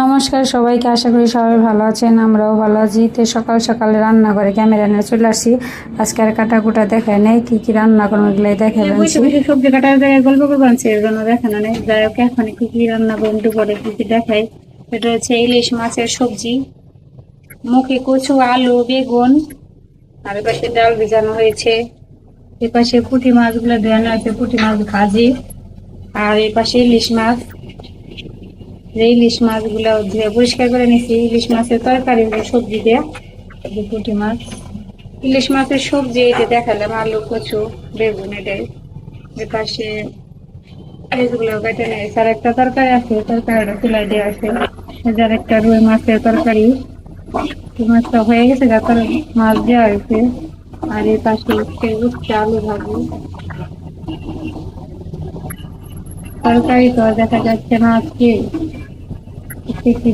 নমস্কার সবাইকে আশা করি সবাই ভালো আছেন আমরাও ভালো আছি। তো সকাল সকালে রান্না করে ক্যামেরা নিয়ে চলে আসছি। আজকে আর কাটা কুটা দেখায় নেই কি কি রান্না করব এগুলাই দেখে বসে বসে সবজি কাটার জায়গায় গল্প করব আনছে এর জন্য দেখানো নেই। যাই হোক এখন কি কি রান্না করুন দুপুরে কি কি দেখাই। এটা হচ্ছে ইলিশ মাছের সবজি। মুখে কচু আলু বেগুন আর এপাশে ডাল ভিজানো হয়েছে। এপাশে পুঁটি মাছগুলো ধোয়ানো আছে পুঁটি মাছ ভাজি। আর এপাশে ইলিশ মাছ। যে ইলিশ মাছগুলো ধুয়ে পরিষ্কার করে নিছি ইলিশ মাছের তরকারি সবজি দিয়ে যে পুঁটি মাছ। ইলিশ মাছের সবজি এটা দেখালাম, আলু, কচু, বেগুন এটাই। এর পাশে নিয়েছে আর একটা তরকারি আছে এটার একটা রুই মাছের তরকারি। মাছটা হয়ে গেছে, যা মাছ দেওয়া হয়েছে। আর এই পাশে তরকারি তো দেখা যাচ্ছে না আজকে।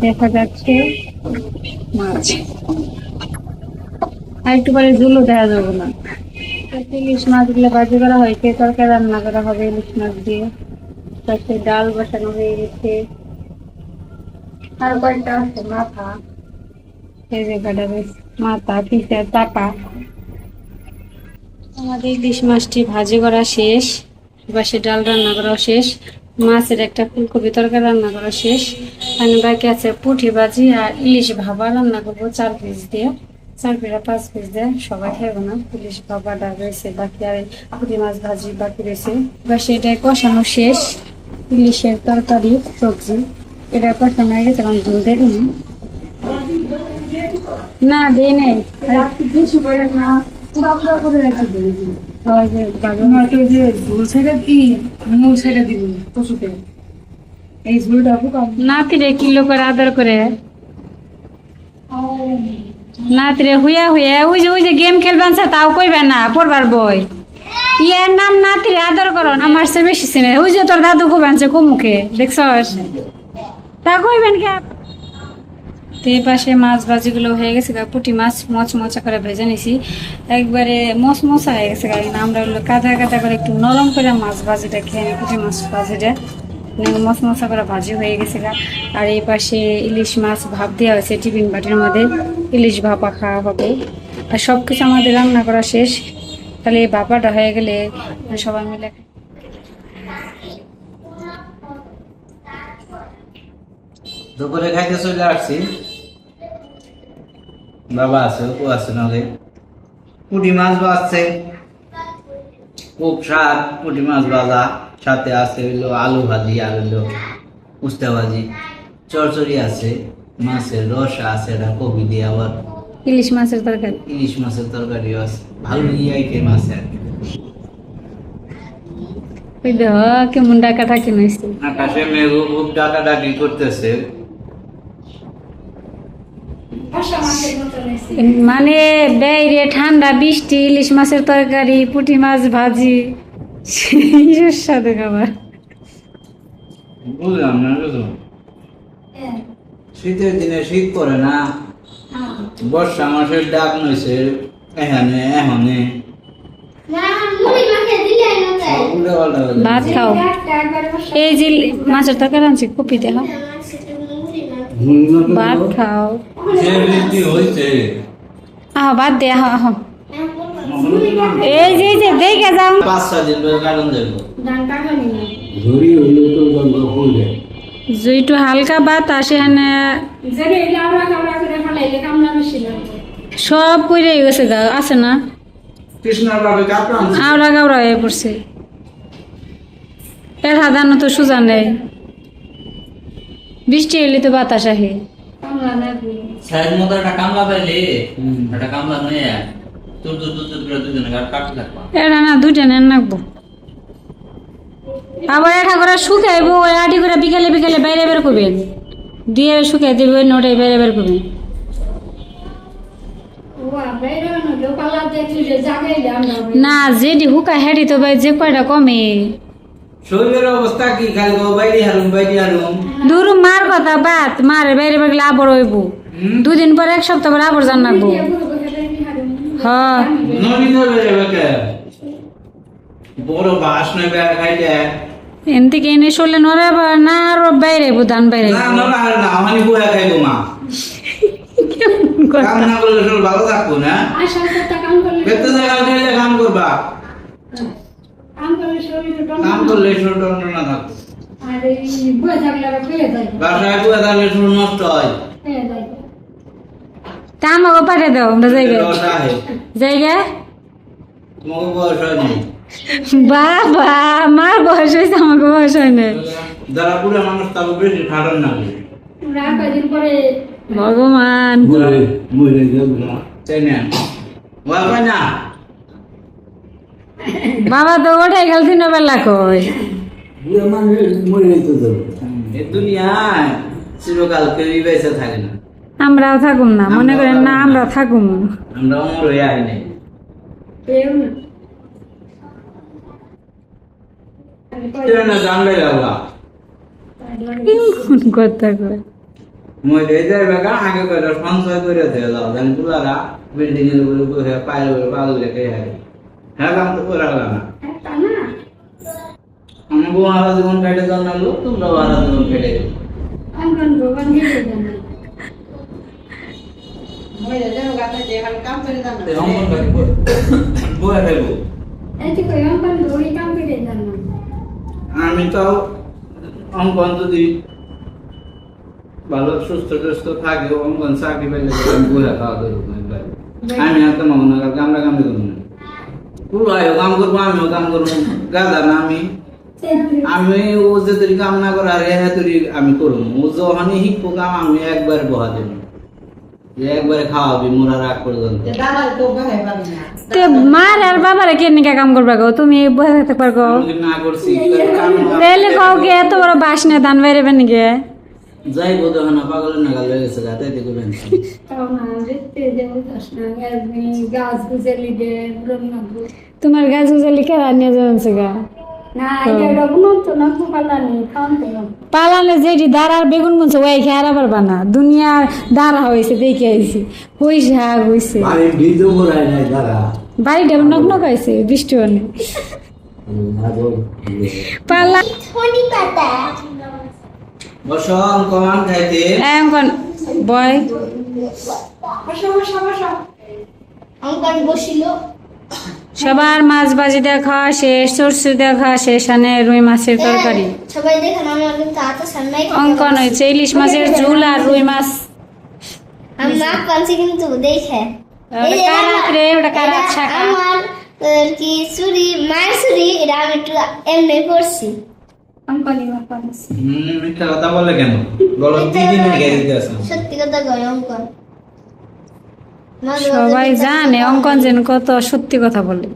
দেখা যাচ্ছে। মাছ। আর একটু পরে ঝুলো দেখা যাবে না। ইলিশ মাছগুলো ভাজি করা হয়েছে তরকারি রান্না করা হবে ইলিশ মাছ দিয়ে। তারপরে ডাল বসানো হয়ে গেছে। আর কয়েকটা আছে, মাথা। জায়গাটা বেশ, মাথা পিসের চাপা। আমাদের ইলিশ মাছটি ভাজি করা শেষ। পাশে ডাল রান্না করা শেষ। মাছের একটা ফুলকপি তরকারি রান্না করা শেষ। আর বাকি আছে পুঁটি ভাজি আর ইলিশ ভাবা রান্না করব, চার পিস দিয়ে। চার পিসা পাঁচ পিস দিয়ে সবাই খাইবো না। ইলিশ ভাবাটা রয়েছে, বাকি আর পুঁটি মাছ ভাজি বাকি রয়েছে। এবার সেটাই কষানো শেষ। ইলিশের তরকারি, সবজি, এটা কষানো হয়ে গেছে, এখন ঝুল দেবো না, দেই নেই। করে না। রাখি ওই যে গাজর তো যে ঝুল ছেড়ে দিই মূল ছেড়ে দিব পশুকে। এই ঝুলটা নাতিরে কিলো করে আদর করে। নাতিরে হুয়া হুয়া ওই যে ওই যে গেম খেলবেন স্যার তাও কইবে না পড়বার বই। ইয়ার নাম নাতিরে আদর করো আমার সে বেশি চিনে। ওই যে তোর দাদু সে কুমুকে দেখছস? তা কইবেন কে তো এই পাশে মাছ ভাজিগুলো হয়ে গেছে পুঁটি মাছ মচ মচা করে ভেজে নিছি। একবারে মচ মচা হয়ে গেছে কিন্তু আমরা হলো কাদা কাদা করে একটু নরম করে মাছ ভাজিটা খেয়ে নিই, পুঁটি মাছ ভাজিটা। মানে মচ করে ভাজি হয়ে গেছে আর এই পাশে ইলিশ মাছ ভাপ দেওয়া হয়েছে টিফিন বাটির মধ্যে। ইলিশ ভাপা খাওয়া হবে। আর সব কিছু আমাদের রান্না করা শেষ। তাহলে এই ভাপাটা হয়ে গেলে সবাই মিলে দুপুরে খাইতে চলে আসছি। বাবা আছে ও আছে নাহলে। পুঁটি মাছ বাজছে। খুব স্বাদ পুঁটি মাছ ভাজা। সাথে আছে হইল আলু ভাজি আর হইল উস্তা ভাজি। চরচড়ি আছে মাছের রস আছে এটা কপি দিয়ে আবার ইলিশ মাছের তরকারি। ইলিশ মাছের তরকারি আছে। ভালো নিয়ে আইটেম আছে আর ওই দেহ কেমন ডাকা থাকি নইছে আকাশে মেঘ খুব ডাকাডাকি করতেছে। মানে বাইরে ঠান্ডা বৃষ্টি ইলিশ মাছের তরকারি পুঁটি মাছ ভাজি সেই সুস্বাদু খাবার। বুঝলাম না বুঝলাম। শীতের দিনে শীত পড়ে না? বর্ষা মাসের ডাক নইছে এখানে এখানে। হয়ে ভাত খাও। এই যে মাছের তরকারি আনছি কপি দেহ ভাত খাও। আহ ভাত দে আহ আহ এই যে যে দেখে যাও। পাঁচ ছয় দিন ধরে কারণ দেখব জুইটো হালকা ভাত আসে এখানে। সব পড়ে গেছে গা, আছে না? আওড়া গাওড়া হয়ে পড়ছে। এর সাধারণ তো সোজা নেই বৃষ্টি এলে তো বাতাস আহে। মতো একটা কামলা পাইলে একটা কামলা নিয়ে তোর তোর তোর তোর করে দুজনে কাটতে থাকবা। এটা না নাকবো। আবার এটা করে শুকাইবো ওই আটি করে বিকেলে বিকেলে বাইরে বের করবেন দিয়ে শুকাই ওটাই বাইরে বের করবেন না যেটি হুকা হেডি তো ভাই যে কয়টা কমে। শরীরের অবস্থা কি? খালি গো বাইরে হারুম বাইরে হারুম। দূর মার কথা বাত মারে বাইরে বেরলে আবার হইব। দুদিন পরে এক সপ্তাহ পরে আবার জান নাকবো হ্যাঁ। নদী ধরে যাবে বড় বাস নেবে খাইলে। এন থেকে এনে চলে নড়ে না আরও বাইরে ধান বাইরে না না না না আমি বয়া খাইবো মা। কাম না করলে শরীর ভালো থাকব না। বেতন জায়গা গেলে কাম করবা। কাম করলে শরীর টন্ড না বাসায় বয়া থাকলে শরীর নষ্ট হয়। তা আমাকে পাঠিয়ে দাও আমরা জায়গায় রস আহে জায়গায় তোমাকে বয়স হয়নি বাবা আমার বয়স হয়েছে আমাকে বয়স হয় না যারা পুরো মানুষ তাকে বেশি ঠান্ডার না ভগবান। তাই না? না। বাবা তো ওটাই গেল তিন বেলা কই? আমরাও থাকুম না মনে করেন না আমরা থাকুম। আমরা অমর হয়ে আই নাই। না। জানলে বাবা কোন কথা কয়? মই বাগা আগে করে সঞ্চয় করে জানি পুলারা বিল্ডিং এর উপরে পায়ের উপরে পাগল যায় হ্যাঁ তো করে না। আমি বউ জীবন কেটে জানালো তোমরা আরা জীবন কেটে অঙ্কন আমি যদি ভালো সুস্থ সুস্থ থাকে অঙ্কন চাকরি পেলে আমি খাওয়া ধরবো আমি আর তো মনে হয় কামড়া কামড়ি করব না। পুরো কাম করব আমিও কাম করব। গাদা না আমি। আমি ও যে তুই কাম না করে আর হ্যাঁ তুই আমি করব। ও যখন শিখব কাম আমি একবার বহা দেবো। যে একবারে খাওয়াবি মোরা রাগ পর্যন্ত। তে মার আর বাবারে কে নিকা কাম করবা গো? তুমি বসে থাকতে পারো না করছি কাম তাহলে কাউ কে এত বড় বাস নিয়ে ধান বাইরে বেন গে। যাই বোধ হয় না পাগলের নাগাল হয়ে গেছে গাতে এতে করবেন তোমার গাছ উজালি কে নিয়ে যাবেন সে গা? পালানে যেটি দাঁড়ার বেগুন বলছে ওই খেয়ারা পারবা না দুনিয়ার দাঁড়া হয়েছে দেখে আইছি। হই শাক হয়েছে বাড়িটা নক নক হয়েছে বৃষ্টি অনেক পালা বস অঙ্কন খাইতে। এখন বয়। সবার মাছ ভাজি দেখা শেষ সরষে দেখা শেষ আনে রুই মাছের তরকারি। হাতে সামনে অঙ্কন হয়েছে ইলিশ মাছের ঝুল আর রুই মাছ। আমি কিন্তু দেখে। ওটা শাখা। আমার কি চুরি মায়ের চুরি এটা আমি একটু এমনি করছি। হম মিথ্যা কথা বলে কেন? গলত দিয়ে দিন দিতে আসেন সত্যি কথা কয় অঙ্কন। মাঝে মাঝে সবাই জানে অঙ্কন যেন কত সত্যি কথা বলে।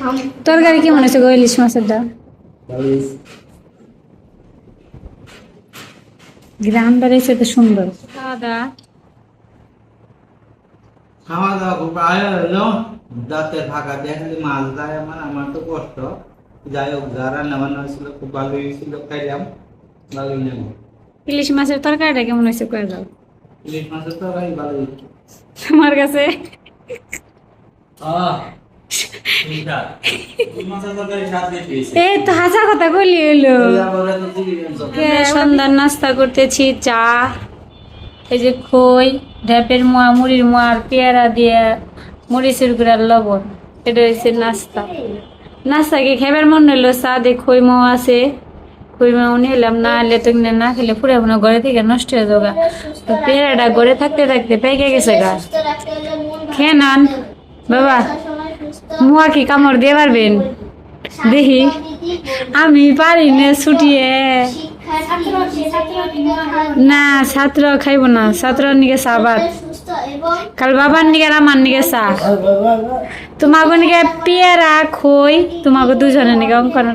খাম তরকারি কি মনে হচ্ছে গো ইলিশ মাছের ডাল? গ্রাম বেড়েছে তো সুন্দর। খাওয়া দাওয়া খাওয়া দাওয়া খুব আয় হলো দাঁতে ফাঁকা দেখলে মাছ দেয় আমার আমার তো কষ্ট। যাই হোক যা রান্না বান্না হয়েছিল খুব ভালো হয়েছিল খাইলাম ভালোই নেব ইলিশ মাছের তরকারিটা কেমন হয়েছে কয়ে দাও। ইলিশ মাছের তোমার কাছে? এই তরকারি স্বাদ হয়েছে। এই তো হাসা কথা কইলি এলো সন্ধ্যার নাস্তা করতেছি চা। এই যে খই, ঢ্যাপের মোয়া, মুড়ির মোয়া, আর পেয়ারা দিয়ে মরিচের গুঁড়ার লবণ। এটা হচ্ছে নাস্তা। নাস্তা কি খেবার মন হইল চা দিয়ে খই মোয়া আছে। খই মোয়া নিয়ে এলাম না এলে তো না খেলে পুরো আপনার ঘরে থেকে নষ্ট হয়ে যাবে তো পেয়ারাটা ঘরে থাকতে থাকতে পেকে গেছে গা। হলে মন খেয়ে নান। বাবা, মোয়া কি কামড় দিয়ে পারবেন? দেখি। আমি পারি না ছুটিয়ে। না ছাত্র খাইব না। ছাত্র নিকে চা কাল বাবার নিকে আমার নিকে চা। তোমাকে নিকে পেয়ারা খই তোমাকে দুজনে নিকে অঙ্কন।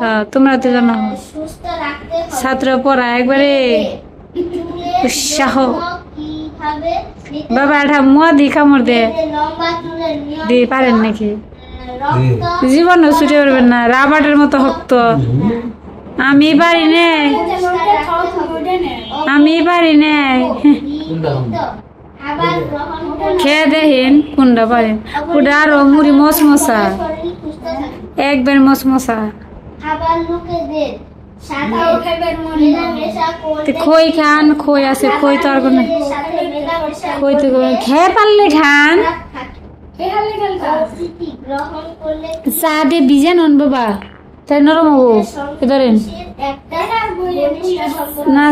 হ্যাঁ, তোমরা দুজন সুস্থ রাখতে হবে ছাত্র পড়া একবারে উৎসাহ। বাবা এটা মুয়া দি কামড় দে। দি পারেন নাকি? জীবনও ছুটে পারবেন না রাবারের মতো শক্ত আমি পারি নে আমি পারি নে খাবার গ্রহণ করলে খেয়ে দেখেন কোনটা পারেন। ওটা আরও মুড়ি মশমশা। একবার তো খই খান খই আছে খই তো আর কোনো খই তো খেয়ে পারলে খান। চা দিয়ে ভিজে নন বাবা। তাই নরম হব? এ ধরেন। একটা ঘনিষ্ঠ সম্পর্ক না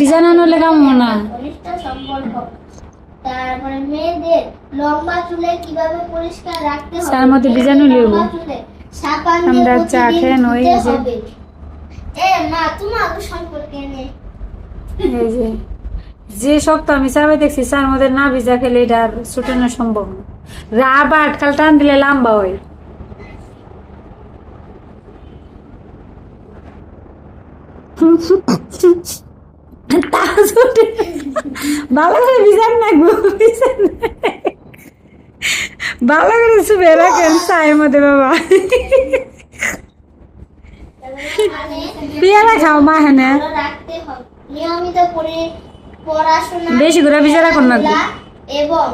ভিজা না নলে কামো না ঘনিষ্ঠ তারপরে মেয়েদের লম্বা চুলে কীভাবে পরিষ্কার রাখতে হবে? তার মধ্যে বীজাণু লেবু। আমরা চা খেয়ে নই, যে। হবে। এ মা তোমার সম্পর্কে নে এই যে। যে শক্ত আমি চাবে দেখছি চার মধ্যে না ভিজা খেলে এটা ছুটানো সম্ভব না। রাব আটকাল টান দিলে লম্বা হয় তা ছুটে ভালো করে ভিজান না গো। ভিজান ভালো করে শুভে রাখেন চায়ের মধ্যে বাবা পেয়ারা খাও মা নিয়মিত পড়াশোনা বেশি করে ভিজা রাখুন না এবং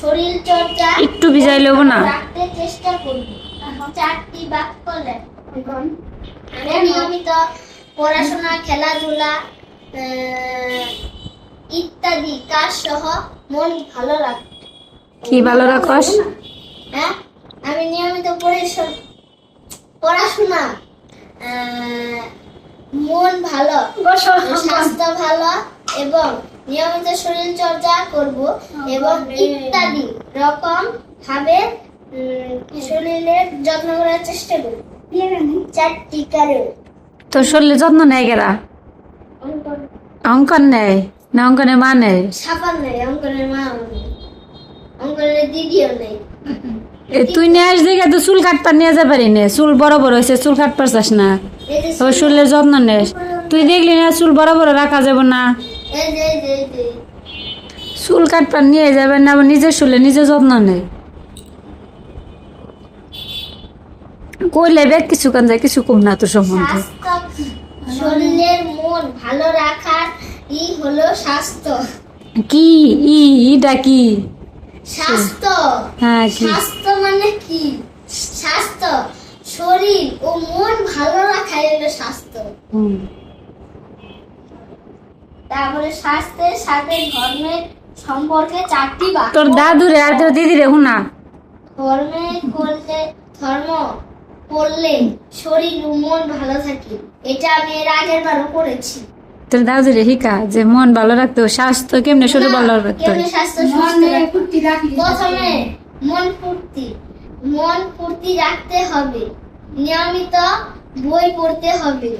শরীর চর্চা একটু ভিজাই লব না। রাখতে চেষ্টা করবি। চারটি বাক্য লেখ। নিয়মিত পড়াশোনা খেলাধুলা ইত্যাদি কাজ সহ মন ভালো রাখবে কি ভালো রাখস? হ্যাঁ? আমি নিয়মিত পড়াশোনা মন ভালো স্বাস্থ্য ভালো এবং নিয়মিত শরীর চর্চা করব এবং ইত্যাদি রকম ভাবে উম, শরীরের যত্ন করার চেষ্টা করব। চারটি কারণ। তোর শরীরে যত্ন নেয় গেরা অঙ্কন নেয়। না অঙ্কনের মা সাবান নেই অঙ্কনের মা অঙ্কনের দিদিও নেই এ তুই নিয়ে আস দেখে তো চুল কাটপা নিয়ে যা পারি নে চুল বড় বড় হয়েছে চুল কাটপার চাস না। তোর শরীরের যত্ন নেস। তুই দেখলি না চুল বড় বড় রাখা যাবে না? চুল কাটপা নিয়ে যাবে না নিজের শুলে নিজে যত্ন নেই কইলে বেগ কিছু কান যায় কিছু কম না তোর সম্বন্ধে। শরীরের মন ভালো রাখার ই হলো স্বাস্থ্য। কি? ই ইটা কি? স্বাস্থ্য। হ্যাঁ কি? স্বাস্থ্য মানে কি? স্বাস্থ্য। শরীর ও মন ভালো রাখাই হলো স্বাস্থ্য। তারপরে স্বাস্থ্যের সাথে ধর্মের সম্পর্কে চারটি বাক্য। তোর দাদুরে আর তোর দিদিরে হুনা। ধর্মে করলে ধর্ম। করলে শরীর ও মন ভালো থাকে। এটা আমি এর আগের বারও করেছি। তোর দাদুরে শিকা যে মন ভালো রাখতো স্বাস্থ্য কেমনে শরীর ভালো রাখতো কেমনে স্বাস্থ্য প্রথমে মন ফুর্তি। মন ফুর্তি রাখতে হবে। নিয়মিত বই পড়তে হবে।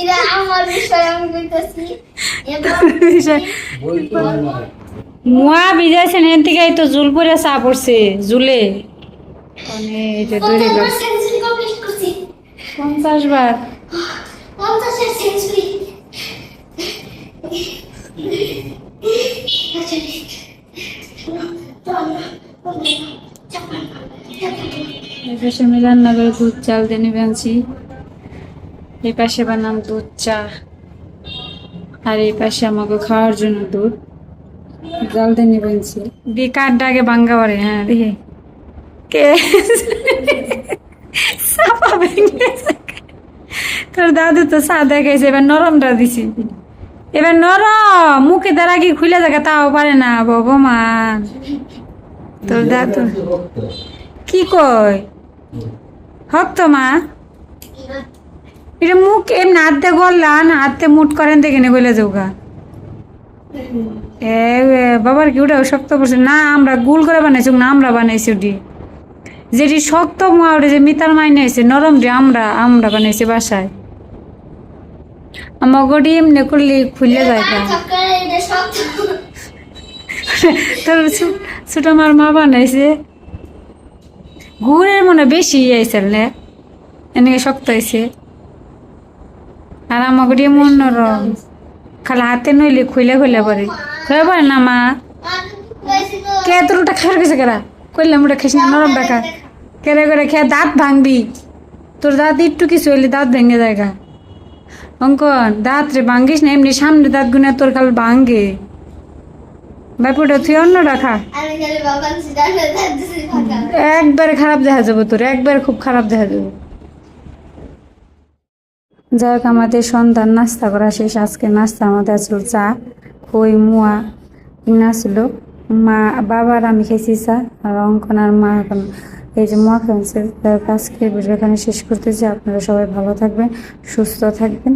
এটা আমার বিষয় আমি বলতেছি এবং মুয়া ভিজাইছে হেন থেকে তো জুল পরে চা পড়ছে জুলে। মানে এই যে দৌড়ে করছি। পঞ্চাশ বার? এই পাশে আমি রান্না করে দুধ চাল দিয়ে নিবে আনছি। এই পাশে বানাম দুধ চা। আর এই পাশে আমাকে খাওয়ার জন্য দুধ। জাল দিয়ে নিবে আনছি। দিয়ে কাঠটা আগে ভাঙ্গা পারে হ্যাঁ দেখি। ভেঙে গেছে। তোর দাদু তো চা দেখাইছে এবার নরমটা দিছি এবার নরম মুখে দ্বারা কি খুলে থাকে তাও পারে না ভগবান তোর দাদু কি কয় হক তো মা এটা মুখ এমনি হাতে গলান হাতে মুট করেন দেখে নে গলে যাওগা এ এ, বাবার কি ওটা শক্ত পড়ছে না আমরা গুল করে বানাইছি না আমরা বানাইছি ওটি যেটি শক্ত মোয়া ওটা যে মিতার মাইনে নাইছে নরম যে আমরা আমরা বানাইছি বাসায়। আমার গড়ি এমনি করলে খুলে যায় তোর ছোট মার মা বানাইছে। গুড়ের মনে বেশি আইছে নে এনেকে শক্ত হয়েছে আর আমাকে দিয়ে মন নরম। খালি হাতে নইলে খুলে খুলে পরে। খুলে পরে না মা? কে তোর ওটা খাওয়ার গেছে কেরা? করলাম ওটা না নরম টাকা কেরে করে খেয়ে দাঁত ভাঙবি? তোর দাঁত একটু কিছু হইলে দাঁত ভেঙে জায়গা অঙ্কন দাঁত রে ভাঙ্গিস না এমনি সামনে দাঁত গুনে তোর কাল ভাঙ্গে। ব্যাপারটা তুই অন্য রাখা। একবারে খারাপ দেখা যাবে তোর একবারে খুব খারাপ দেখা যাবে। যাই হোক আমাদের সন্তান নাস্তা করা শেষ। আজকে নাস্তা আমাদের আসলো চা খই মুয়া কিনা ছিল। মা বাবার আমি খেয়েছি চা আর অঙ্কন আর মা এখন এই যে মোয়া ক্যান্সার তার হোক আজকে ভিডিও এখানে শেষ করতেছি। আপনারা সবাই ভালো থাকবেন, সুস্থ থাকবেন।